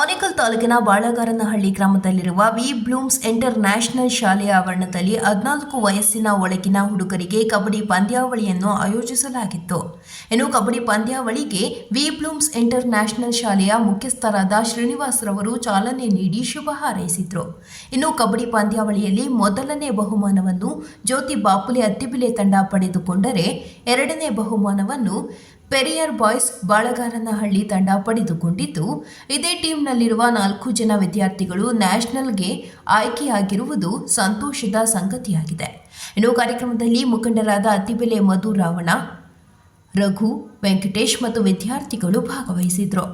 ಆನೇಕಲ್ ತಾಲೂಕಿನ ಬಾಳಗಾರನಹಳ್ಳಿ ಗ್ರಾಮದಲ್ಲಿರುವ V Blooms international ಶಾಲೆಯ ಆವರಣದಲ್ಲಿ ಹದಿನಾಲ್ಕು ವಯಸ್ಸಿನ ಒಳಗಿನ ಹುಡುಗರಿಗೆ ಕಬಡ್ಡಿ ಪಂದ್ಯಾವಳಿಯನ್ನು ಆಯೋಜಿಸಲಾಗಿತ್ತು. ಇನ್ನು ಕಬಡ್ಡಿ ಪಂದ್ಯಾವಳಿಗೆ ವಿ ಬ್ಲೂಮ್ಸ್ ಇಂಟರ್ ನ್ಯಾಷನಲ್ ಶಾಲೆಯ ಮುಖ್ಯಸ್ಥರಾದ ಶ್ರೀನಿವಾಸ್ ರವರು ಚಾಲನೆ ನೀಡಿ ಶುಭ ಹಾರೈಸಿದರು. ಇನ್ನು ಕಬಡ್ಡಿ ಪಂದ್ಯಾವಳಿಯಲ್ಲಿ ಮೊದಲನೇ ಬಹುಮಾನವನ್ನು ಜ್ಯೋತಿ ಬಾಪುಲೆ ಅತ್ತಿಬಿಲೆ ತಂಡ ಪಡೆದುಕೊಂಡರೆ ಎರಡನೇ ಬಹುಮಾನವನ್ನು ಪೆರಿಯರ್ ಬಾಯ್ಸ್ ಬಾಳಗಾರನಹಳ್ಳಿ ತಂಡ ಪಡೆದುಕೊಂಡಿದ್ದು, ಇದೇ ಟೀಮ್ನಲ್ಲಿರುವ ನಾಲ್ಕು ಜನ ವಿದ್ಯಾರ್ಥಿಗಳು ನ್ಯಾಷನಲ್ಗೆ ಆಯ್ಕೆಯಾಗಿರುವುದು ಸಂತೋಷದ ಸಂಗತಿಯಾಗಿದೆ. ಇನ್ನು ಕಾರ್ಯಕ್ರಮದಲ್ಲಿ ಮುಖಂಡರಾದ ಅತಿಬೆಲೆ ಮಧು ರಾವಣ, ರಘು, ವೆಂಕಟೇಶ್ ಮತ್ತು ವಿದ್ಯಾರ್ಥಿಗಳು ಭಾಗವಹಿಸಿದ್ರು.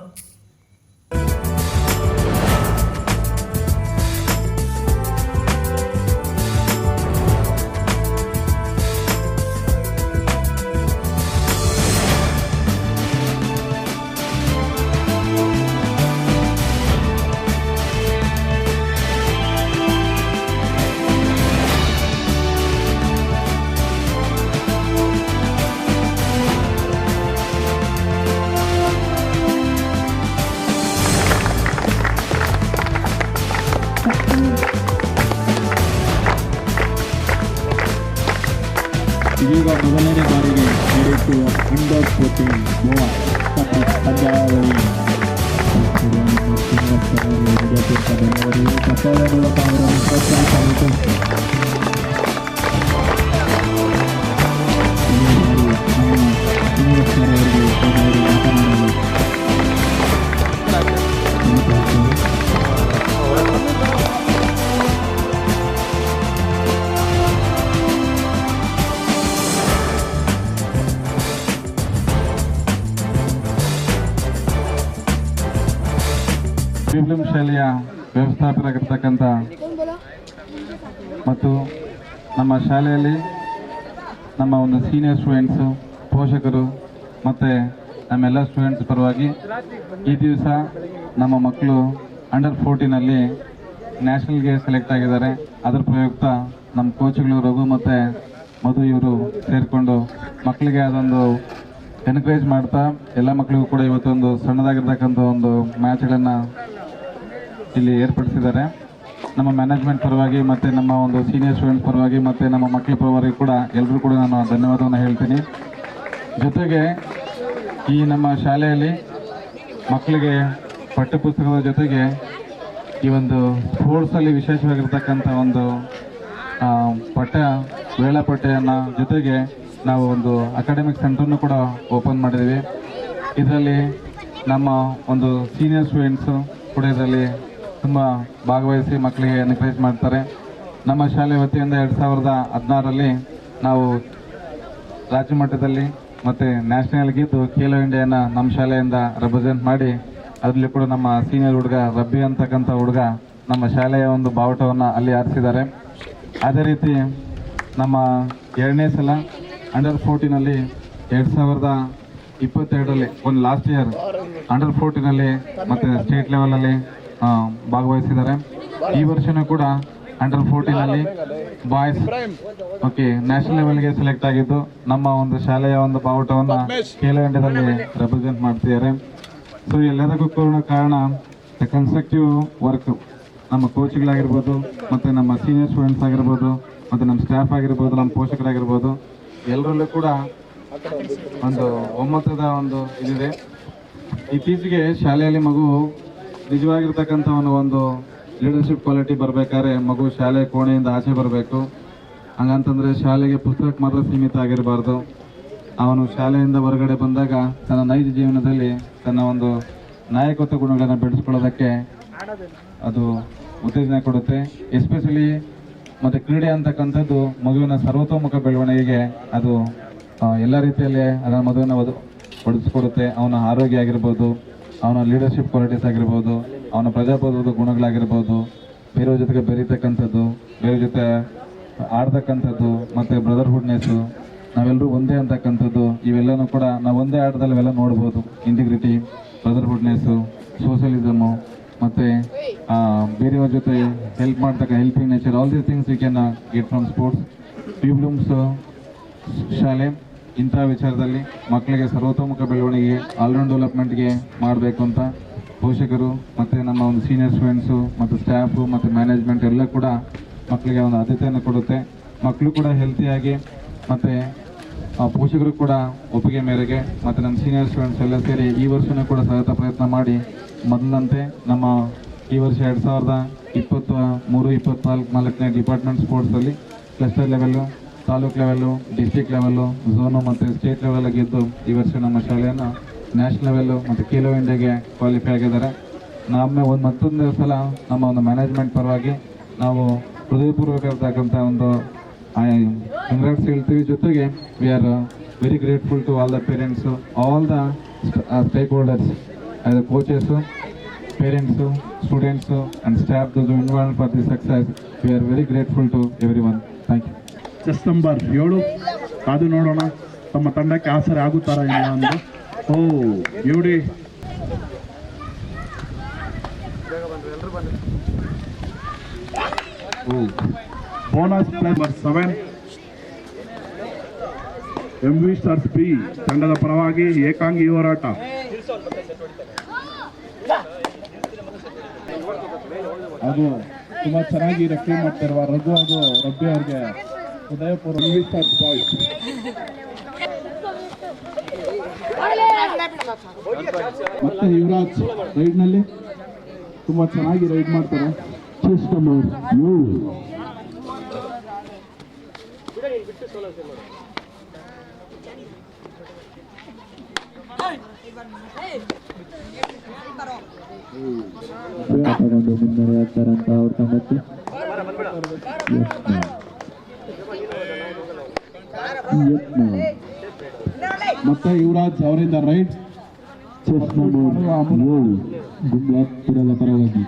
ಶಾಲೆಯ ವ್ಯವಸ್ಥಾಪಕರಾಗಿರ್ತಕ್ಕಂಥ ಮತ್ತು ನಮ್ಮ ಶಾಲೆಯಲ್ಲಿ ನಮ್ಮ ಒಂದು ಸೀನಿಯರ್ ಸ್ಟೂಡೆಂಟ್ಸು ಪೋಷಕರು ಮತ್ತು ನಮ್ಮೆಲ್ಲ ಸ್ಟೂಡೆಂಟ್ಸ್ ಪರವಾಗಿ ಈ ದಿವಸ ನಮ್ಮ ಮಕ್ಕಳು ಅಂಡರ್ ಫೋರ್ಟೀನಲ್ಲಿ ನ್ಯಾಷನಲ್ಗೆ ಸೆಲೆಕ್ಟ್ ಆಗಿದ್ದಾರೆ. ಅದರ ಪ್ರಯುಕ್ತ ನಮ್ಮ ಕೋಚ್ಗಳು ರಘು ಮತ್ತು ಮಧು ಇವರು ಸೇರಿಕೊಂಡು ಮಕ್ಕಳಿಗೆ ಅದೊಂದು ಎನ್ಕರೇಜ್ ಮಾಡ್ತಾ, ಎಲ್ಲ ಮಕ್ಕಳಿಗೂ ಕೂಡ ಇವತ್ತೊಂದು ಸಣ್ಣದಾಗಿರ್ತಕ್ಕಂಥ ಒಂದು ಮ್ಯಾಚ್ಗಳನ್ನು ಇಲ್ಲಿ ಏರ್ಪಡಿಸಿದ್ದಾರೆ. ನಮ್ಮ ಮ್ಯಾನೇಜ್ಮೆಂಟ್ ಪರವಾಗಿ ಮತ್ತು ನಮ್ಮ ಒಂದು ಸೀನಿಯರ್ ಸ್ಟೂಡೆಂಟ್ ಪರವಾಗಿ ಮತ್ತು ನಮ್ಮ ಮಕ್ಕಳ ಪರವಾಗಿ ಕೂಡ ಎಲ್ಲರೂ ಕೂಡ ನಾನು ಧನ್ಯವಾದವನ್ನು ಹೇಳ್ತೀನಿ. ಜೊತೆಗೆ ಈ ನಮ್ಮ ಶಾಲೆಯಲ್ಲಿ ಮಕ್ಕಳಿಗೆ ಪಠ್ಯಪುಸ್ತಕದ ಜೊತೆಗೆ ಈ ಒಂದು ಸ್ಪೋರ್ಟ್ಸಲ್ಲಿ ವಿಶೇಷವಾಗಿರ್ತಕ್ಕಂಥ ಒಂದು ಪಠ್ಯ ವೇಳಾಪಟ್ಟಿಯನ್ನು ಜೊತೆಗೆ ನಾವು ಒಂದು ಅಕಾಡೆಮಿಕ್ ಸೆಂಟರ್ನು ಕೂಡ ಓಪನ್ ಮಾಡಿದ್ದೀವಿ. ಇದರಲ್ಲಿ ನಮ್ಮ ಒಂದು ಸೀನಿಯರ್ ಸ್ಟೂಡೆಂಟ್ಸು ಕೂಡ ಇದರಲ್ಲಿ ತುಂಬ ಭಾಗವಹಿಸಿ ಮಕ್ಕಳಿಗೆ ಎನ್ಕರೇಜ್ ಮಾಡ್ತಾರೆ. ನಮ್ಮ ಶಾಲೆ ವತಿಯಿಂದ ಎರಡು ಸಾವಿರದ ಹದಿನಾರರಲ್ಲಿ ನಾವು ರಾಜ್ಯ ಮಟ್ಟದಲ್ಲಿ ಮತ್ತು ನ್ಯಾಷನಲ್ ಗೆದ್ದು ಖೇಲೋ ಇಂಡಿಯಾನ ನಮ್ಮ ಶಾಲೆಯಿಂದ ರೆಪ್ರೆಸೆಂಟ್ ಮಾಡಿ, ಅದರಲ್ಲಿ ಕೂಡ ನಮ್ಮ ಸೀನಿಯರ್ ಹುಡುಗ ರಬ್ಬಿ ಅಂತಕ್ಕಂಥ ಹುಡುಗ ನಮ್ಮ ಶಾಲೆಯ ಒಂದು ಬಾವುಟವನ್ನು ಅಲ್ಲಿ ಆರಿಸಿದ್ದಾರೆ ಅದೇ ರೀತಿ ನಮ್ಮ ಎರಡನೇ ಸಲ ಅಂಡರ್ ಫೋರ್ಟಿನಲ್ಲಿ ಎರಡು ಸಾವಿರದ ಇಪ್ಪತ್ತೆರಡರಲ್ಲಿ, ಒಂದು ಲಾಸ್ಟ್ ಇಯರ್ ಅಂಡರ್ ಫೋರ್ಟಿನಲ್ಲಿ ಮತ್ತು ಸ್ಟೇಟ್ ಲೆವೆಲಲ್ಲಿ ಭಾಗವಹಿಸಿದ್ದಾರೆ. ಈ ವರ್ಷನೂ ಕೂಡ ಅಂಡರ್ ಫೋರ್ಟೀನಲ್ಲಿ ಬಾಯ್ಸ್ ಓಕೆ ನ್ಯಾಷನಲ್ ಲೆವೆಲ್ಗೆ ಸೆಲೆಕ್ಟ್ ಆಗಿದ್ದು ನಮ್ಮ ಒಂದು ಶಾಲೆಯ ಒಂದು ಬಾವುಟವನ್ನು ಖೇಲೋ ಇಂಡಿಯಾದಲ್ಲಿ ರೆಪ್ರೆಸೆಂಟ್ ಮಾಡ್ತಿದ್ದಾರೆ. ಸೊ ಎಲ್ಲದಕ್ಕೂ ಕೂಡ ಕಾರಣ ಕನ್ಸ್ಟ್ರಕ್ಟಿವ್ ವರ್ಕ್ ನಮ್ಮ ಕೋಚ್ಗಳಾಗಿರ್ಬೋದು ಮತ್ತು ನಮ್ಮ ಸೀನಿಯರ್ ಸ್ಟೂಡೆಂಟ್ಸ್ ಆಗಿರ್ಬೋದು, ಮತ್ತು ನಮ್ಮ ಸ್ಟಾಫ್ ಆಗಿರ್ಬೋದು, ನಮ್ಮ ಪೋಷಕರಾಗಿರ್ಬೋದು, ಎಲ್ಲರಲ್ಲೂ ಕೂಡ ಒಂದು ಒಮ್ಮತದ ಒಂದು ಇದಿದೆ. ಇತ್ತೀಚೆಗೆ ಶಾಲೆಯಲ್ಲಿ ಮಗು ನಿಜವಾಗಿರ್ತಕ್ಕಂಥ ಒಂದು ಲೀಡರ್ಶಿಪ್ ಕ್ವಾಲಿಟಿ ಬರಬೇಕಾದ್ರೆ ಮಗು ಶಾಲೆ ಕೋಣೆಯಿಂದ ಆಚೆ ಬರಬೇಕು. ಹಂಗಂತಂದರೆ ಶಾಲೆಗೆ ಪುಸ್ತಕ ಮಾತ್ರ ಸೀಮಿತ ಆಗಿರಬಾರ್ದು. ಅವನು ಶಾಲೆಯಿಂದ ಹೊರಗಡೆ ಬಂದಾಗ ತನ್ನ ನೈಜ ಜೀವನದಲ್ಲಿ ತನ್ನ ಒಂದು ನಾಯಕತ್ವ ಗುಣಗಳನ್ನು ಬೆಳೆಸ್ಕೊಳ್ಳೋದಕ್ಕೆ ಅದು ಉತ್ತೇಜನ ಕೊಡುತ್ತೆ. ಎಸ್ಪೆಷಲಿ ಮತ್ತು ಕ್ರೀಡೆ ಅಂತಕ್ಕಂಥದ್ದು ಮಗುವಿನ ಸರ್ವತೋಮುಖ ಬೆಳವಣಿಗೆಗೆ ಅದು ಎಲ್ಲ ರೀತಿಯಲ್ಲಿ ಅದರ ಮಗುವಿನ ಒದ, ಒದಗಿಸ್ಕೊಡುತ್ತೆ. ಅವನ ಆರೋಗ್ಯ ಆಗಿರ್ಬೋದು ಅವನ ಲೀಡರ್ಶಿಪ್ ಕ್ವಾಲಿಟೀಸ್ ಆಗಿರ್ಬೋದು, ಅವನ ಪ್ರಜಾಪ್ರಭುತ್ವದ ಗುಣಗಳಾಗಿರ್ಬೋದು ಬೇರೆಯವ್ರ ಜೊತೆಗೆ ಬೆರೀತಕ್ಕಂಥದ್ದು, ಬೇರೆ ಜೊತೆ ಆಡ್ತಕ್ಕಂಥದ್ದು, ಮತ್ತು ಬ್ರದರ್ಹುಡ್ನೆಸ್ಸು ನಾವೆಲ್ಲರೂ ಒಂದೇ ಅಂತಕ್ಕಂಥದ್ದು, ಇವೆಲ್ಲನೂ ಕೂಡ ನಾವು ಒಂದೇ ಆಟದಲ್ಲಿ ಇವೆಲ್ಲ ನೋಡ್ಬೋದು. ಇಂಟಿಗ್ರಿಟಿ ಬ್ರದರ್ಹುಡ್ನೆಸ್ಸು ಸೋಷಿಯಲಿಸಮು ಮತ್ತು ಬೇರೆಯವ್ರ ಜೊತೆ help ಮಾಡ್ತಕ್ಕ helping nature all these things you can get from sports ಟ್ಯೂಬ್ಲೂಮ್ಸ್ ಶಾಲೆ. ಇಂಥ ವಿಚಾರದಲ್ಲಿ ಮಕ್ಕಳಿಗೆ ಸರ್ವತೋಮುಖ ಬೆಳವಣಿಗೆ ಆಲ್ರೌಂಡ್ ಡೆವಲಪ್ಮೆಂಟ್ಗೆ ಮಾಡಬೇಕು ಅಂತ ಪೋಷಕರು ಮತ್ತು ನಮ್ಮ ಒಂದು ಸೀನಿಯರ್ ಸ್ಟೂಡೆಂಟ್ಸು ಮತ್ತು ಸ್ಟಾಫು ಮತ್ತು ಮ್ಯಾನೇಜ್ಮೆಂಟ್ ಎಲ್ಲ ಕೂಡ ಮಕ್ಕಳಿಗೆ ಒಂದು ಆದ್ಯತೆಯನ್ನು ಕೊಡುತ್ತೆ. ಮಕ್ಕಳು ಕೂಡ ಹೆಲ್ತಿಯಾಗಿ ಮತ್ತು ಪೋಷಕರು ಕೂಡ ಒಪ್ಪಿಗೆ ಮೇರೆಗೆ ಮತ್ತು ನಮ್ಮ ಸೀನಿಯರ್ ಸ್ಟೂಡೆಂಟ್ಸ್ ಎಲ್ಲ ಸೇರಿ ಈ ವರ್ಷವೂ ಕೂಡ ಸತತ ಪ್ರಯತ್ನ ಮಾಡಿ ಮೊದಲಂತೆ ನಮ್ಮ ಈ ವರ್ಷ ಎರಡು ಸಾವಿರದ ಇಪ್ಪತ್ತು ಮೂರು ಇಪ್ಪತ್ತ್ನಾಲ್ಕು ನಾಲ್ಕನೇ ಡಿಪಾರ್ಟ್ಮೆಂಟ್ ಸ್ಪೋರ್ಟ್ಸಲ್ಲಿ cluster level taluk level district level zone ಮತ್ತು ಸ್ಟೇಟ್ ಲೆವೆಲ್ ಗೆದ್ದು ಈ ವರ್ಷ ನಮ್ಮ ಶಾಲೆಯನ್ನು ನ್ಯಾಷನಲ್ ಲೆವೆಲ್ಲು ಮತ್ತು ಖೇಲೋ ಇಂಡಿಯಾಗೆ ಕ್ವಾಲಿಫೈ ಆಗಿದ್ದಾರೆ. ನಮ್ಮ ಒಂದು ಮತ್ತೊಂದು ಸಲ ನಮ್ಮ ಒಂದು ಮ್ಯಾನೇಜ್ಮೆಂಟ್ ಪರವಾಗಿ ನಾವು ಹೃದಯಪೂರ್ವಕರ್ತಕ್ಕಂಥ ಒಂದು ಕಂಗ್ರಾಟ್ಸ್ ಹೇಳ್ತೀವಿ. ಜೊತೆಗೆ we are very grateful to all the parents all the stakeholders as coaches parents students and staff those involve for the success we are very grateful to everyone thank you chest number ಏಳು. ಅದು ನೋಡೋಣ. ತಮ್ಮ ತಂಡಕ್ಕೆ ಆಸರೆ ಆಗುತ್ತಾರ ಇಲ್ಲ ಅಂತ ಓ ಇವ್ರಿ bonus number seven M V stars P ತಂಡದ ಪರವಾಗಿ ಏಕಾಂಗಿ ಹೋರಾಟ. ಅದು ತುಂಬಾ ಚೆನ್ನಾಗಿ ರೆಫ್ರಿ ಮಾಡ್ತಿರುವ ರಘು ಹಾಗೂ ರಬ್ಬಿ ಅವ್ರಿಗೆ ಮತ್ತೆ ಯುವರಾಜ್ ರೈಡ್ನಲ್ಲಿ ತುಂಬಾ ಚೆನ್ನಾಗಿ ರೈಡ್ ಮಾಡ್ತಾರೆ. ತಗೊಂಡು ಮುನ್ನಡೆ ಆಗ್ತಾರಂತ ಅವ್ರ ತಂಡಕ್ಕೆ ಯತ್ನ ಮತ್ತೆ ಯುವರಾಜ್ ಅವರಿಂದ ರೈಡ್ ಚೆಸ್ ನಂಬರ್ ಏಳು ಗುಂಡ್ಲಾಪುರದ ಪರವಾಗಿ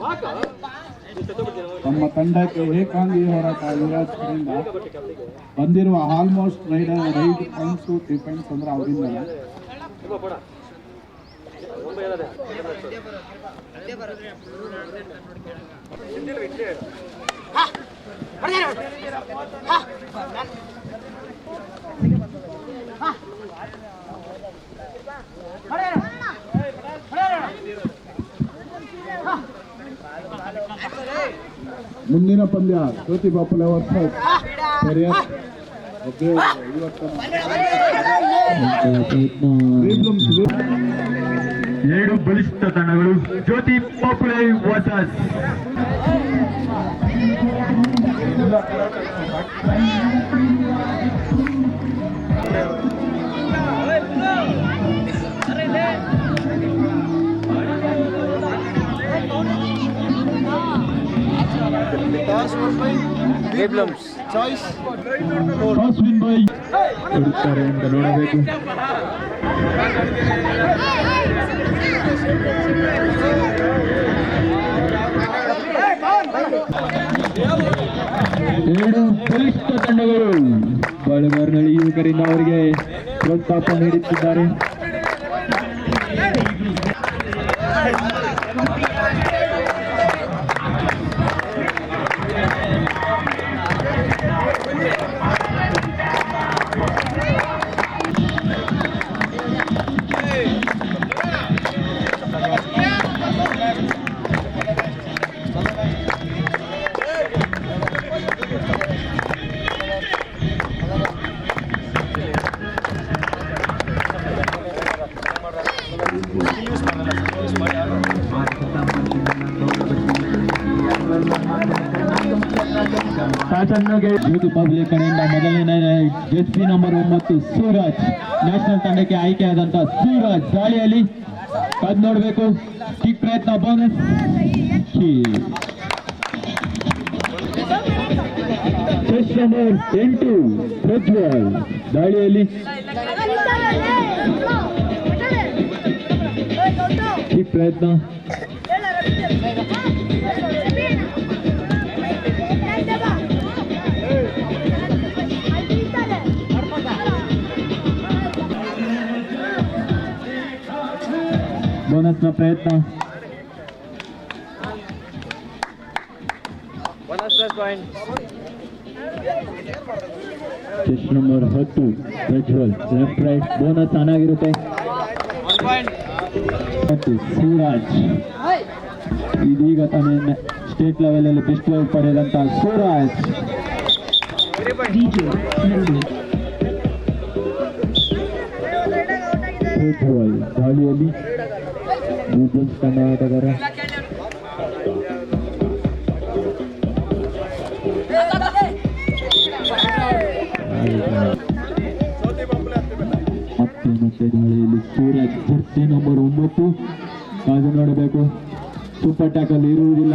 ತಮ್ಮ ತಂಡಕ್ಕೆ ಏಕಾಂಗಿ ಹೋರಾಟ ಯುವರಾಜ್ ಕಡೆಯಿಂದ ಬಂದಿರುವ almost raider raid points defence ಅಂದ್ರೆ ಅವರಿಂದ ಮುಂದಿನ ಪಂದ್ಯ ಜ್ಯೋತಿ ಬಾಪುಲೆ ವರ್ಸಸ್ ಪ್ರಯತ್ನ ಎರಡು ಬಲಿಷ್ಠ ತಂಡಗಳು ಜ್ಯೋತಿ ಪಾಪುಲೆ ಫಸ್ಟ್ ವಿನ್ ಬೈ ಕೊಡುತ್ತಾರೆ ಅಂತ ನೋಡಬೇಕು. ಎರಡು ಬಲಿಷ್ಠ ತಂಡಗಳು. ಬಾಳೆಮಾರಿನಳ್ಳಿ ಯುವಕರಿಂದ ಅವರಿಗೆ ಪ್ರೋತ್ಸಾಹ ನೀಡುತ್ತಿದ್ದಾರೆ. ಜ್ಯೋತಿ ಪಬ್ಲಿಕ್ ಕಡೆಯಿಂದ ಮೊದಲನೇ ಜೆಸ್ಸಿ ನಂಬರ್ ಒಂಬತ್ತು ಸೂರಜ್. ನ್ಯಾಷನಲ್ ತಂಡಕ್ಕೆ ಆಯ್ಕೆಯಾದಂತ ಸೂರಜ್ ದಾಳಿಯಲ್ಲಿ ಕದ್ ನೋಡಬೇಕು. ಕಿಕ್ ಪ್ರಯತ್ನ ಬೋನಸ್ ಚೆಸ್ ನಂಬರ್ ಎಂಟು ಪ್ರಜ್ವಲ್ ದಾಳಿಯಲ್ಲಿ ಕಿಕ್ ಪ್ರಯತ್ನ. ಬೋನಸ್ನ ಪ್ರಯತ್ನ ಚೆಸ್ ನಂಬರ್ ಹತ್ತು ಪ್ರಜ್ವಲ್ ಲೆಫ್ಟ್ ರೈಟ್ ಬೋನಸ್ ಚೆನ್ನಾಗಿರುತ್ತೆ ಮತ್ತು ಸೂರಾಜ್ ಇದೀಗ ತಾನೇ ಸ್ಟೇಟ್ ಲೆವೆಲ್ ಅಲ್ಲಿ ಬೆಸ್ಟ್ ಪಡೆದಂತ ಸೂರಜ್ ಉಜ್ವಲ್ ದಾಳಿಯಲ್ಲಿ ಆಟಗಾರ ಮತ್ತೆ ಮತ್ತೆ ದಾಳಿಯಲ್ಲಿ ಸೂರಜ್ ಜರ್ಸಿ ನಂಬರ್ ಒಂಬತ್ತು ಕಾಜ ನೋಡಬೇಕು ಸೂಪರ್ ಟ್ಯಾಕಲ್ಲಿ ಇರುವುದಿಲ್ಲ.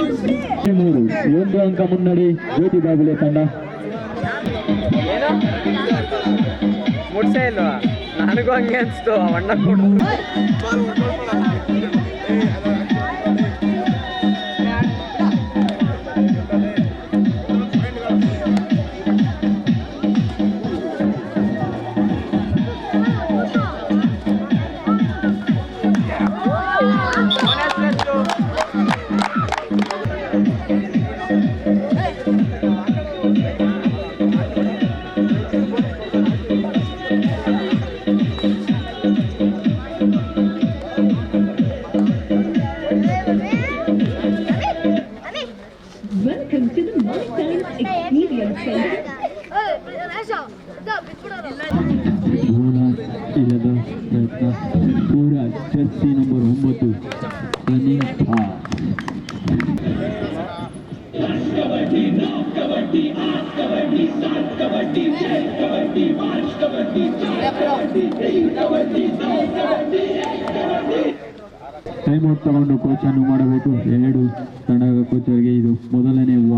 ಮೂರು ಒಂದು ಅಂಕ ಮುನ್ನಡೆ ಜ್ಯೋತಿ ಬಾಬುಲೆ ತಂಡ ಮುಟ್ಸೇ ಇಲ್ವಾ? ನನಗೂ ಹಂಗೆ ಅನ್ಸ್ತು ಅಣ್ಣ ಕೊಡು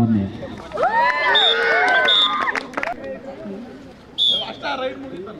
ಮೊದಲನೇ warning right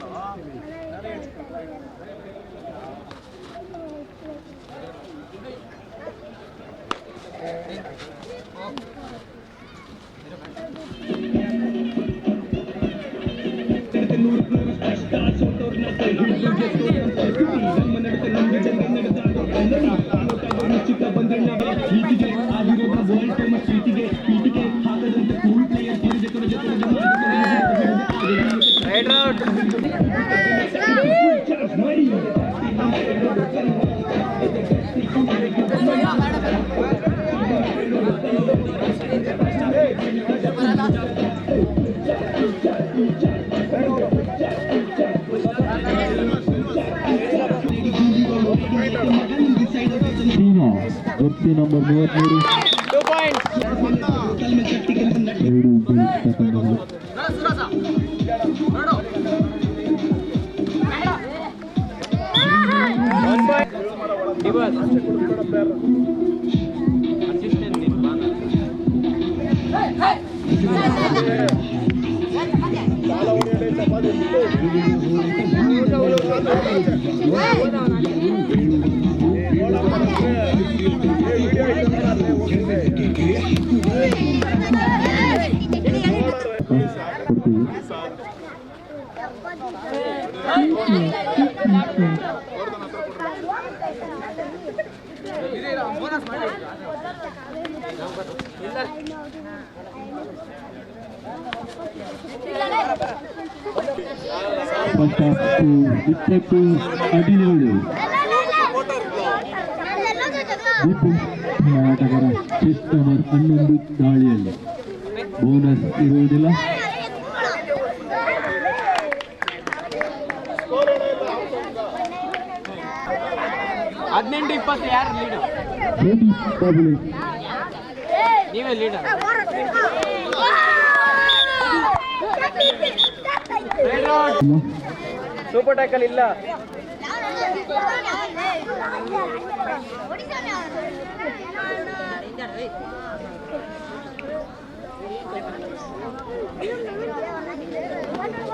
Kursi nomor 2 Nuri. 2 poin. Nuri goal katanya. One point. Divas. Assistant din ಇಪ್ಪತ್ತು ಹದಿನೇಳು. ದೀಪು ಆಟಗಾರ ಚೆಸ್ ನಂಬರ್ ಹನ್ನೊಂದು ದಾಳಿಯಲ್ಲಿ. ಬೋನಸ್ ಇರುವುದಿಲ್ಲ. ಹದಿನೆಂಟು ಇಪ್ಪತ್ತು ಯಾರು ಲೀಡರ್ ನೀವೇ ಲೀಡರ್ ಸೂಪರ್ ಟ್ಯಾಕಲ್ ಇಲ್ಲ.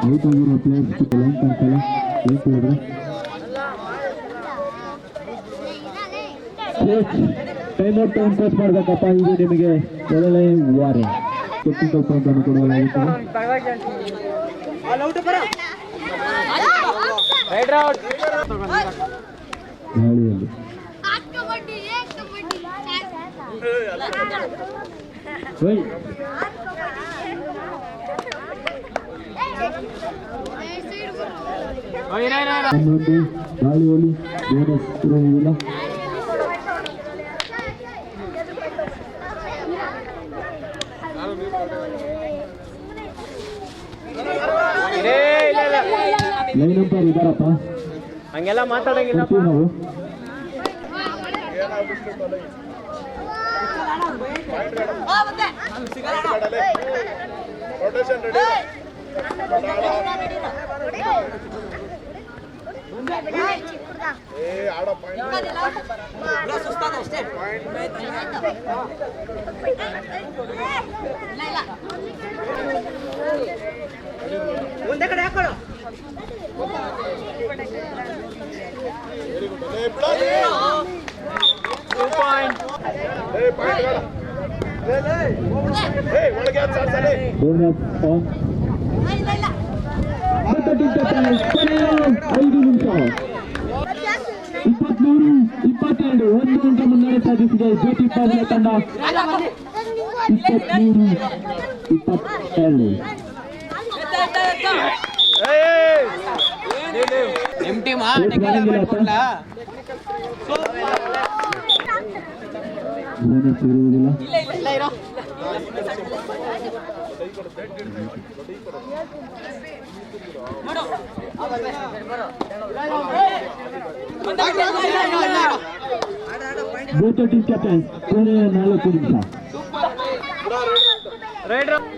ಔಟ್ ಆಗಿರೋ ಪ್ಲೇಯರ್ಸ್ ಲೈನ್ ಕಾಣ್ತಲ್ಲ ಲೈನ್ ಕೇಳಿದ್ರೆ ಟೈಮ್ ಔಟ್ ಟೈಮ್ ಪಾಸ್ ಮಾಡ್ಬೇಕಪ್ಪ ಇದು ನಿಮಗೆ ಮೊದಲನೇ ವಾರ ಟೆಕ್ನಿಕಲ್ ಪಾಯಿಂಟ್ ಅನ್ನು ಕೊಡಲಾಗುತ್ತದೆ ರೈಡ್ ಔಟ್ ಗಾಳಿಯಲ್ಲಿ ವೈ ಹನ್ನೊಂದು ಗಾಳಿಯಲ್ಲಿ ಬೋನಸ್ ಇರುವುದಿಲ್ಲ ಇರೇ ಇಲ್ಲ ಇಲ್ಲ ಲೈನ್ ಅಂಪೈರ್ ಇದ್ದಾರಪ್ಪ ಹಂಗೆಲ್ಲ ಮಾತಾಡಂಗಿಲ್ಲಪ್ಪ. ಕೊಡ್ತೀವಿ ನಾವು ಮುಂದೆ ಕಡೆ ಹಾಕೊಳ್ಳು ಐದು ನಿಮಿಷ ಇಪ್ಪತ್ಮೂರು ಇಪ್ಪತ್ತೆರಡು ಒಂದು ಅಂಕ ಮುನ್ನಡೆ ಸಾಧಿಸಿದೆ ಜ್ಯೋತಿ ಪಾಲ್ಯ ತಂಡ ಇಪ್ಪತ್ಮೂರು ಇಪ್ಪತ್ತೆರಡು டீமா Both the team captains, Pune and Nalakurita. Right, right.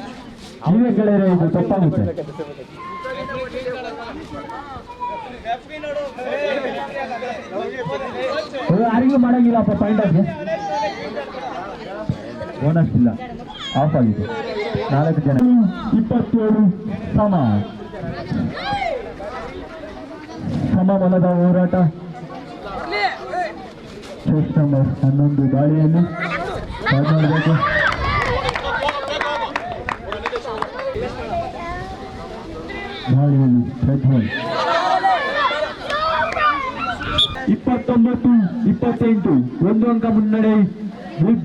ನೀವೇ ಗೆಳೆಯರೆ ಇದು ತಪ್ಪಾಗುತ್ತೆ ಯಾರಿಗೂ ಮಾಡಂಗಿಲ್ಲಪ್ಪ ಪಾಯಿಂಟ್ ಆಫ್ ಬೋನಸ್ ಇಲ್ಲ. ಆಫ್ ಆಗಿದೆ. ನಾಲ್ಕು ಜನ. ಇಪ್ಪತ್ತೇಳು, ಸಮ. ಸಮಬಲದ ಹೋರಾಟ. ಚೆಸ್ ನಂಬರ್ ಹನ್ನೊಂದು ಗಾಳಿಯಲ್ಲಿ. ಮಾಡಬೇಕು ಗಾಳಿಯಲ್ಲಿ ರೆಡ್ ಹೋಲ್ ಇಪ್ಪತ್ತೊಂಬತ್ತು ಇಪ್ಪತ್ತೆಂಟು ಒಂದು ಅಂಕ ಮುನ್ನಡೆ ಬಿಗ್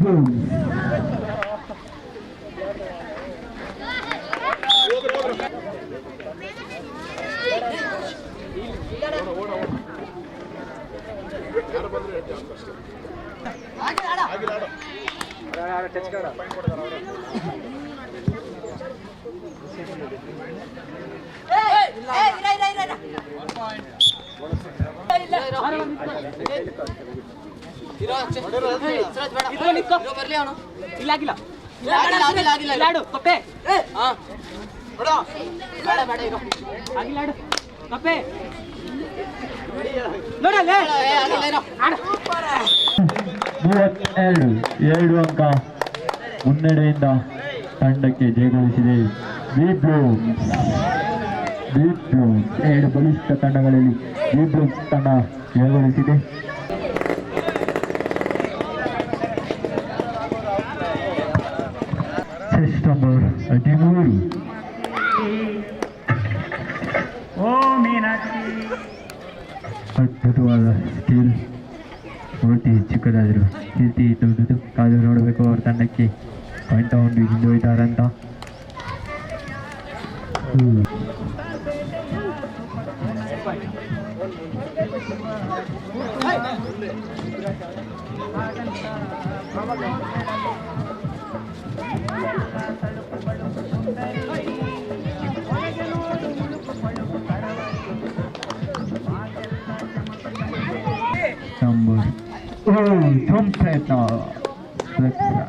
ಕಪ್ಪೆ. ಕಪ್ಪೆ. ನೋಡಲ್ಲ ಮೂವತ್ತೆರಡು ಎರಡು ಅಂಕ. ಮುನ್ನಡೆಯಿಂದ ತಂಡಕ್ಕೆ ಜಯಗಳಿಸಿದೆ ಬಿ ಬ್ಲೂಮ್ಸ್ ಎರಡು ಬಲಿಷ್ಠ ತಂಡಗಳಲ್ಲಿ ಇಬ್ಬರು ತಂಡ ಜಯಗಳಿಸಿದೆ ಚೆಸ್ ನಂಬರ್ ಹದಿಮೂರು. ಅದ್ಭುತವಾದ ಸ್ಟೀಲ್ ಮೂರ್ತಿ ಚಿಕ್ಕದಾದರು ಕೀರ್ತಿ ದೊಡ್ಡದು ಕಾದು ನೋಡಬೇಕು ಅವ್ರ ತಂಡಕ್ಕೆ. ಪಾಯಿಂಟ್ ತಗೊಂಡು ಹಿಂದೆ ಹೋಯ್ತಾರಂತ Number. Oh, Tom Petter. That's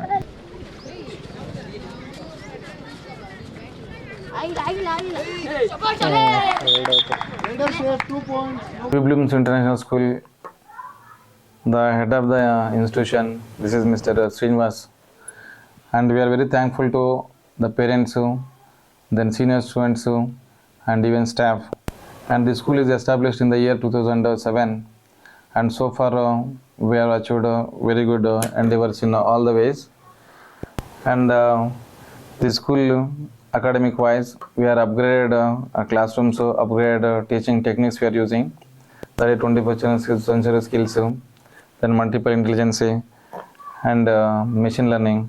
Williams International School, the head of the uh, institution, this is Mr. Uh, Srinivas. And we are very thankful to the parents, who, then senior students, who, and even staff. And the school is established in the year 2007. And so far, uh, we have achieved very good endeavors in all the ways. And the school academic wise we are upgraded uh, classrooms uh, upgraded uh, teaching techniques we are using. That is 21st century skills uh, then multiple intelligence and uh, machine learning.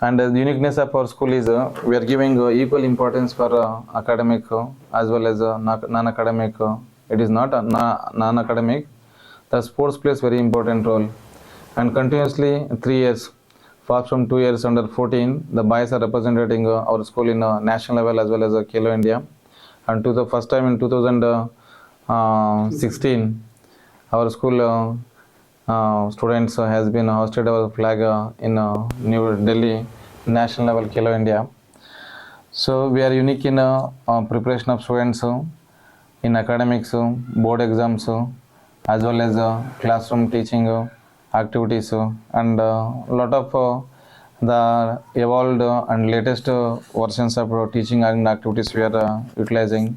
And the uniqueness of our school is uh, we are giving uh, equal importance for uh, academic uh, as well as uh, non academic uh, it is not a non academic the sports plays very important role. And continuously three years Apart from two years under 14, the boys are representing uh, our school in uh, national level as well as uh, Kelo India. And to the first time in 2016, our school uh, uh, students uh, has been hosted our flag uh, in uh, New Delhi national level Kelo India. So we are unique in uh, uh, preparation of students uh, in academics, uh, board exams, uh, as well as uh, classroom teaching uh, activities, uh, and a lot of uh, the evolved uh, and latest uh, versions of uh, teaching and activities we are uh, utilizing.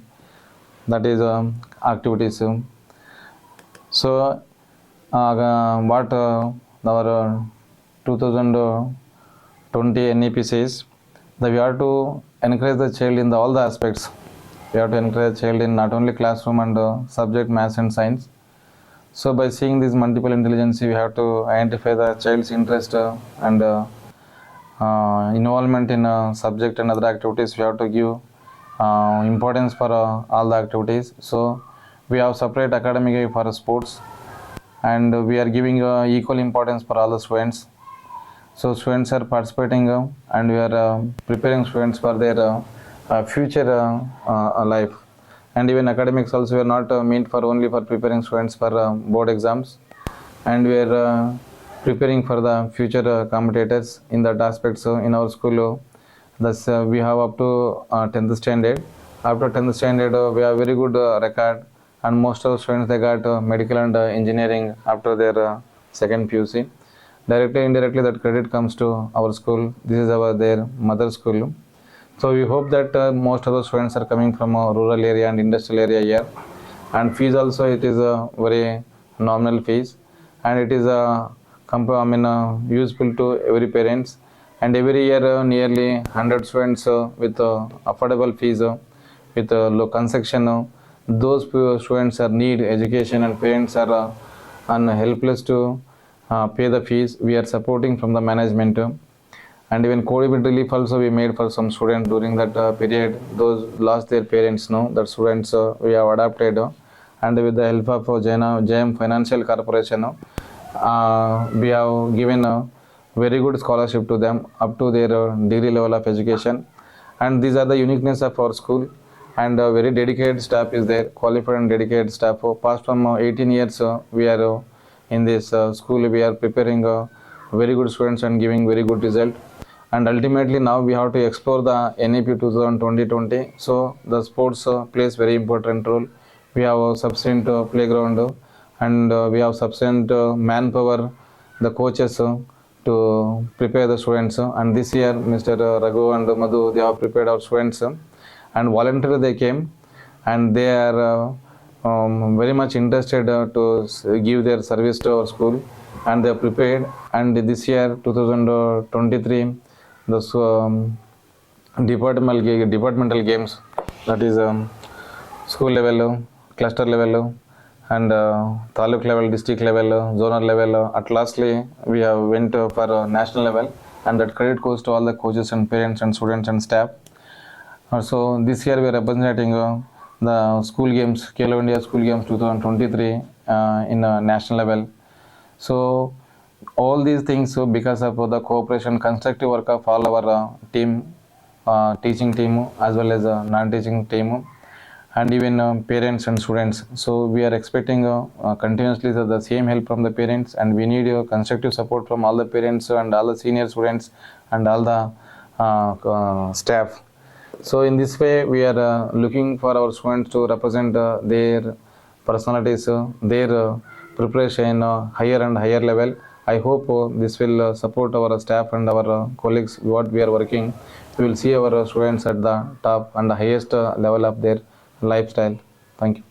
That is um, activities. uh. So, uh, what uh, our uh, 2020 NEP says that we have to encourage the child in the, all the aspects. We have to encourage child in not only classroom and uh, subject maths and science. So by seeing this multiple intelligence, we have to identify the child's interest uh, and uh, uh, involvement in uh, subject and other activities. We have to give uh, importance for uh, all the activities. So we have separate academic for sports, and we are giving uh, equal importance for all the students. So students are participating uh, and we are uh, preparing students for their uh, future uh, uh, life. And even academics also we are not uh, meant for only for preparing students for uh, board exams. And we are uh, preparing for the future uh, commentators in that aspect. So in our school, uh, thus uh, we have up to uh, 10th standard. After 10th standard, uh, we have very good uh, record. And most of the students they got uh, medical and uh, engineering after their uh, second PUC directly indirectly that credit comes to our school this is our their mother school so we hope that uh, most of the students are coming from a rural area and industrial area here. And fees also it is a very nominal fees. And it is a mean uh, useful to every parents. And every year uh, nearly 100 students uh, with uh, affordable fees uh, with uh, low concession uh, those students are need education and parents are uh, and helpless to uh, pay the fees. We are supporting from the management uh, and even covid relief also we made for some students during that uh, period. Those lost their parents no? That students uh, we have adapted uh, and with the help of uh, Jaina, JM Financial Corporation uh, we have given a very good scholarship to them up to their uh, degree level of education. And these are the uniqueness of our school. And uh, very dedicated staff is there qualified and dedicated staff. Uh, past from uh, 18 years uh, we are uh, in this uh, school we are preparing uh, very good students and giving very good result and ultimately now we have to explore the NEP 2020 so the sports uh, plays very important role we have a sufficient uh, playground uh, and uh, we have sufficient uh, manpower the coaches uh, to prepare the students. And this year, Mr. Raghu and Madhu, they have prepared our students. And voluntarily they came and they are uh, um, very much interested uh, to give their service to our school and they are prepared. And this year, 2023, the um, departmental, departmental games, that is um, school level, cluster level, and uh, taluk level, district level, zonal level. At lastly, we have went uh, for uh, national level, and that credit goes to all the coaches and parents and students and staff. Also, this year we are representing uh, the school games, Kelo India School Games 2023 uh, in uh, national level. So, all these things so because of the cooperation, constructive work of all our uh, team, uh, teaching team as well as uh, non-teaching team, and even uh, parents and students. So we are expecting uh, uh, continuously the, the same help from the parents, and we need uh, constructive support from all the parents and all the senior students and all the uh, uh, staff. So in this way, we are uh, looking for our students to represent uh, their personalities, uh, their uh, preparation uh, higher and higher level. I hope uh, this will uh, support our staff and our colleagues what we are working. We will see our students at the top and the highest level of their lifestyle. Thank you.